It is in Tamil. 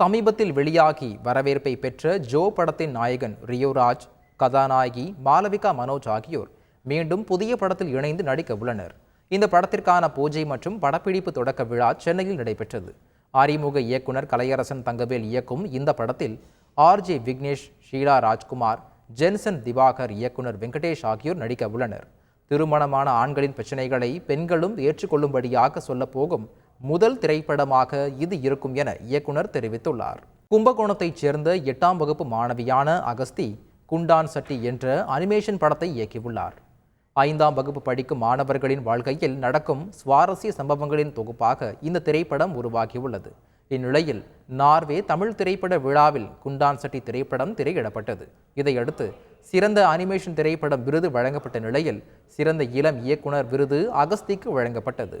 சமீபத்தில் வெளியாகி வரவேற்பை பெற்ற ஜோ படத்தின் நாயகன் ரியோராஜ் கதாநாயகி மாலவிகா மனோஜ் ஆகியோர் மீண்டும் புதிய படத்தில் இணைந்து நடிக்க உள்ளனர். இந்த படத்திற்கான பூஜை மற்றும் படப்பிடிப்பு தொடக்க விழா சென்னையில் நடைபெற்றது. அறிமுக இயக்குனர் கலையரசன் தங்கவேல் இயக்கும் இந்த படத்தில் ஆர்ஜே விக்னேஷ் ஷீலா ராஜ்குமார் ஜென்சன் திவாகர் இயக்குனர் வெங்கடேஷ் ஆகியோர் நடிக்க உள்ளனர். திருமணமான ஆண்களின் பிரச்சனைகளை பெண்களும் ஏற்றுக்கொள்ளும்படியாக சொல்லப்போகும் முதல் திரைப்படமாக இது இருக்கும் என இயக்குனர் தெரிவித்துள்ளார். கும்பகோணத்தைச் சேர்ந்த எட்டாம் வகுப்பு மாணவியான அகஸ்தி குண்டான் சட்டி என்ற அனிமேஷன் படத்தை இயக்கியுள்ளார். ஐந்தாம் வகுப்பு படிக்கும் மாணவர்களின் வாழ்க்கையில் நடக்கும் சுவாரஸ்ய சம்பவங்களின் தொகுப்பாக இந்த திரைப்படம் உருவாகியுள்ளது. இந்நிலையில் நார்வே தமிழ் திரைப்பட விழாவில் குண்டான் சட்டி திரைப்படம் திரையிடப்பட்டது. இதையடுத்து சிறந்த அனிமேஷன் திரைப்படம் விருது வழங்கப்பட்ட நிலையில் சிறந்த இளம் இயக்குனர் விருது அகஸ்திக்கு வழங்கப்பட்டது.